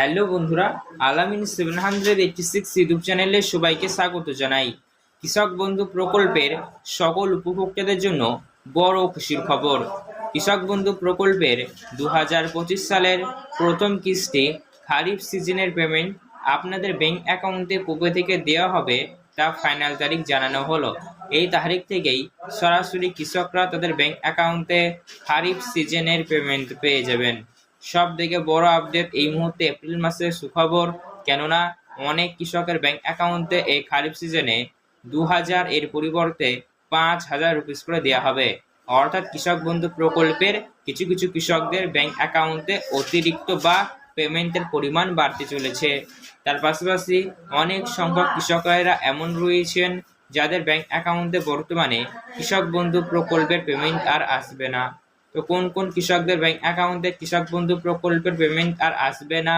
Hello বন্ধুরা, Alamin seven hundred eighty six YouTube চ্যানেলে সবাইকে স্বাগত জানাই। কৃষক বন্ধু প্রকল্পের সকল উপভোক্তাদের জন্য বড় খুশির খবর। কৃষক বন্ধু প্রকল্পের দু হাজার পঁচিশ সালের প্রথম কিস্তি খারিফ সিজনের পেমেন্ট আপনাদের ব্যাংক অ্যাকাউন্টে কবে থেকে দেওয়া হবে তা ফাইনাল তারিখ জানানো হলো। এই তারিখ থেকেই সরাসরি কৃষকরা তাদের ব্যাংক অ্যাকাউন্টে খারিফ সিজনের পেমেন্ট পেয়ে যাবেন। সব থেকে বড় আপডেট এই মুহূর্তে এপ্রিল মাসের সুখবর। কেননা, অনেক কৃষকের ব্যাংক অ্যাকাউন্টে এই খারিফ সিজনে দু হাজার এর পরিবর্তে পাঁচ হাজার রুপিস করে দেওয়া হবে। অর্থাৎ কৃষক বন্ধু প্রকল্পের কিছু কিছু কৃষকদের ব্যাংক অ্যাকাউন্টে অতিরিক্ত বা পেমেন্টের পরিমাণ বাড়তে চলেছে। তার পাশাপাশি অনেক সংখ্যক কৃষকেরা এমন রয়েছেন যাদের ব্যাংক অ্যাকাউন্টে বর্তমানে কৃষক বন্ধু প্রকল্পের পেমেন্ট আর আসবে না। তো কোন কোন কৃষকদের ব্যাংক অ্যাকাউন্টে কৃষক বন্ধু প্রকল্পের পেমেন্ট আর আসবে না,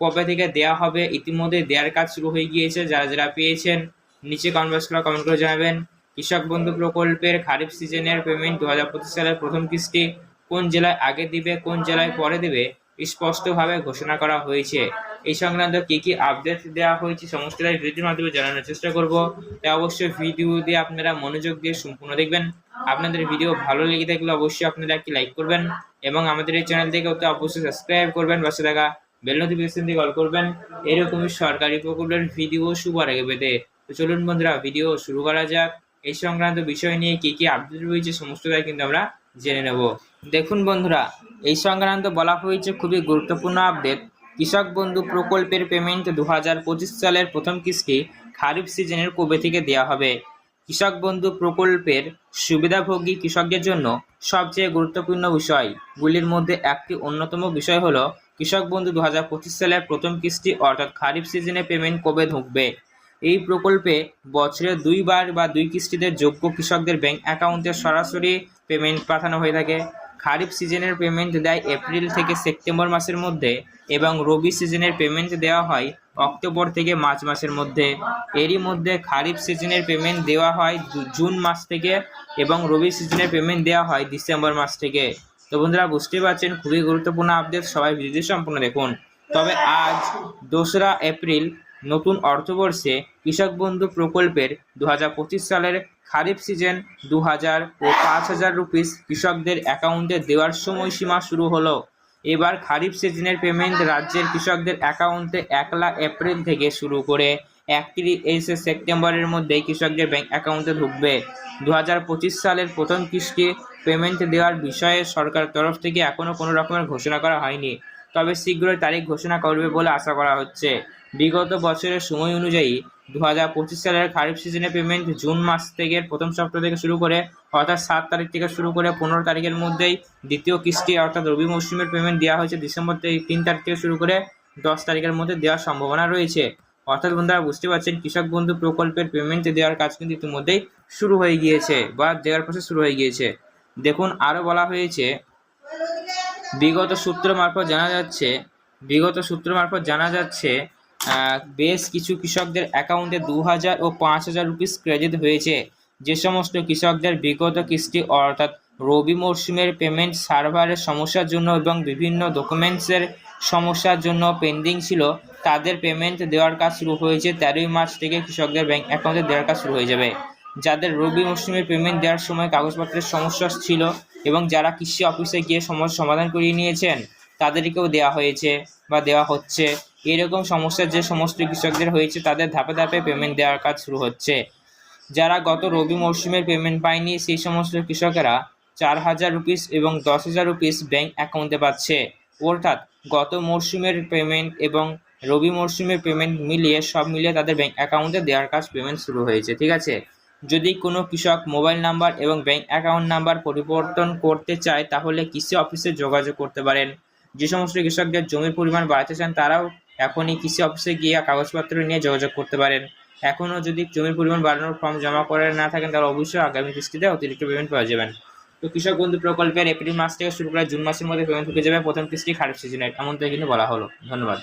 কবে থেকে দেওয়া হবে ইতিমধ্যে দেওয়ার কাজ শুরু হয়ে গিয়েছে, যারা যারা পেয়েছেন নিচে কনভার্স করে কমেন্ট করে জানাবেন। কৃষক বন্ধু প্রকল্পের খারিফ সিজনের পেমেন্ট দু হাজার পঁচিশ সালের প্রথম কিস্তি কোন জেলায় আগে দিবে, কোন জেলায় পরে দেবে, স্পষ্টভাবে ঘোষণা করা হয়েছে। এই সংক্রান্ত কি কি আপডেট দেওয়া হয়েছে সমস্তটাই ভিডিওর মাধ্যমে জানানোর চেষ্টা করব। তাই অবশ্যই ভিডিও দিয়ে আপনারা মনোযোগ দিয়ে সম্পূর্ণ দেখবেন। আপনাদের ভিডিও ভালো লেগে থাকলে অবশ্যই আপনারা একটি লাইক করবেন এবং আমাদের এই চ্যানেল থেকে তো অবশ্যই সাবস্ক্রাইব করবেন। পাশে থাকা বেল নোটিফিকেশন দিয়ে কল করবেন। এরকমই সরকারি প্রকল্পের ভিডিও সবার আগে পেতে তো। চলুন বন্ধুরা ভিডিও শুরু করা যাক। এই সংক্রান্ত বিষয় নিয়ে কি কি আপডেট রয়েছে সমস্তটাই কিন্তু আমরা জেনে নেব। দেখুন বন্ধুরা, এই সংক্রান্ত বলা হয়েছে খুবই গুরুত্বপূর্ণ আপডেট কৃষক বন্ধু প্রকল্পের পেমেন্ট দু হাজার পঁচিশ সালের প্রথম কিস্তি খারিফ সিজনের কবে থেকে দেওয়া হবে? কৃষক বন্ধু প্রকল্পের সুবিধাভোগী কৃষকদের জন্য সবচেয়ে গুরুত্বপূর্ণ বিষয়গুলির মধ্যে একটি অন্যতম বিষয় হল, কৃষক বন্ধু দু হাজার পঁচিশ সালের প্রথম কিস্তি অর্থাৎ খারিফ সিজনে পেমেন্ট কবে ঢুকবে? এই প্রকল্পে বছরে দুইবার বা দুই কিস্তিতে যোগ্য কৃষকদের ব্যাংক অ্যাকাউন্টে সরাসরি পেমেন্ট পাঠানো হয়ে থাকে। খারিফ সিজনের পেমেন্ট দেয় এপ্রিল থেকে সেপ্টেম্বর মাসের মধ্যে এবং রবি সিজনের পেমেন্ট দেওয়া হয় অক্টোবর থেকে মার্চ মাসের মধ্যে। এরই মধ্যে খারিফ সিজনের পেমেন্ট দেওয়া হয় জুন মাস থেকে এবং রবি সিজনের পেমেন্ট দেওয়া হয় ডিসেম্বর মাস থেকে। তো বন্ধুরা, বুঝতেই পারছেন, খুবই গুরুত্বপূর্ণ আপডেট সবাই ভিডিও সম্পূর্ণ দেখুন। তবে আজ দোসরা এপ্রিল নতুন অর্থবর্ষে কৃষক বন্ধু প্রকল্পের দু হাজার পঁচিশ সালের খারিফ সিজন দু হাজার ও পাঁচ হাজার রুপিস কৃষকদের অ্যাকাউন্টে দেওয়ার সময়সীমা শুরু হলো। এবার খারিফ সিজনের পেমেন্ট রাজ্যের কৃষকদের অ্যাকাউন্টে একলা এপ্রিল থেকে শুরু করে একত্রিশে সেপ্টেম্বরের মধ্যে কৃষকদের ব্যাংক অ্যাকাউন্টে ঢুকবে। দু হাজার পঁচিশ সালের প্রথম কিস্তি পেমেন্ট দেওয়ার বিষয়ে সরকার তরফ থেকে এখনও কোনো রকমের ঘোষণা করা হয়নি। তবে শীঘ্রই তারিখ ঘোষণা করবে বলে আশা করা হচ্ছে। বিগত বছরের সময় অনুযায়ী দু হাজার পঁচিশ সালের খারিফ সিজনে পেমেন্ট জুন মাস থেকে প্রথম সপ্তাহ থেকে শুরু করে, অর্থাৎ সাত তারিখ থেকে শুরু করে পনেরো তারিখের মধ্যেই দ্বিতীয় কিস্তি, অর্থাৎ রবি মৌসুমের পেমেন্ট দেওয়া হয়েছে ডিসেম্বর থেকে তিন তারিখ থেকে শুরু করে দশ তারিখের মধ্যে দেওয়ার সম্ভাবনা রয়েছে। অর্থাৎ বন্ধুরা, বুঝতে পারছেন, কৃষক বন্ধু প্রকল্পের পেমেন্ট দেওয়ার কাজ কিন্তু ইতিমধ্যেই শুরু হয়ে গিয়েছে বা দেওয়ার প্রসেস শুরু হয়ে গিয়েছে। দেখুন আরও বলা হয়েছে বিগত সূত্র মারফত জানা যাচ্ছে, বিগত সূত্র মারফত জানা যাচ্ছে বেশ কিছু কৃষকদের অ্যাকাউন্টে দু হাজার ও পাঁচ হাজার রুপিস ক্রেডিট হয়েছে। যে সমস্ত কৃষকদের বিগত কিস্তি, অর্থাৎ রবি মরশুমের পেমেন্ট সার্ভারের সমস্যার জন্য এবং বিভিন্ন ডকুমেন্টসের সমস্যার জন্য পেন্ডিং ছিল, তাদের পেমেন্ট দেওয়ার কাজ শুরু হয়েছে তেরোই মার্চ থেকে কৃষকদের ব্যাংক অ্যাকাউন্টে দেওয়ার কাজ শুরু হয়ে যাবে। যাদের রবি মরশুমের পেমেন্ট দেওয়ার সময় কাগজপত্রের সমস্যা ছিল এবং যারা কৃষি অফিসে গিয়ে সমস্যা সমাধান করিয়ে নিয়েছেন, তাদেরকেও দেওয়া হয়েছে বা দেওয়া হচ্ছে। এরকম সমস্যা যে সমস্ত কৃষকদের হয়েছে, তাদের ধাপে ধাপে পেমেন্ট দেওয়ার কাজ শুরু হচ্ছে। যারা গত রবি মরশুমের পেমেন্ট পায়নি, সেই সমস্ত কৃষকেরা চার হাজার রুপিস এবং দশ হাজার রুপিস ব্যাঙ্ক অ্যাকাউন্টে পাচ্ছে। অর্থাৎ গত মরশুমের পেমেন্ট এবং রবি মরশুমের পেমেন্ট মিলিয়ে সব মিলিয়ে তাদের ব্যাঙ্ক অ্যাকাউন্টে দেওয়ার কাজ পেমেন্ট শুরু হয়েছে, ঠিক আছে? যদি কোনো কৃষক মোবাইল নাম্বার এবং ব্যাংক অ্যাকাউন্ট নাম্বার পরিবর্তন করতে চায়, তাহলে কৃষি অফিসে যোগাযোগ করতে পারেন। যে সমস্ত কৃষকদের জমির পরিমাণ বাড়াতে চান, তারাও এখনই কৃষি অফিসে গিয়ে কাগজপত্র নিয়ে যোগাযোগ করতে পারেন। এখনও যদি জমির পরিমাণ বাড়ানোর ফর্ম জমা করে না থাকেন, তাহলে অবশ্যই আগামী কিস্তিতে অতিরিক্ত পেমেন্ট পাওয়া যাবেন। তো কৃষক বন্ধু প্রকল্পের এপ্রিল মাস থেকে শুরু করে জুন মাসের মধ্যে পেমেন্ট ঢুকে যাবে প্রথম কিস্তি খারিফ সিজনের, এমনটাই কিন্তু বলা হলো। ধন্যবাদ।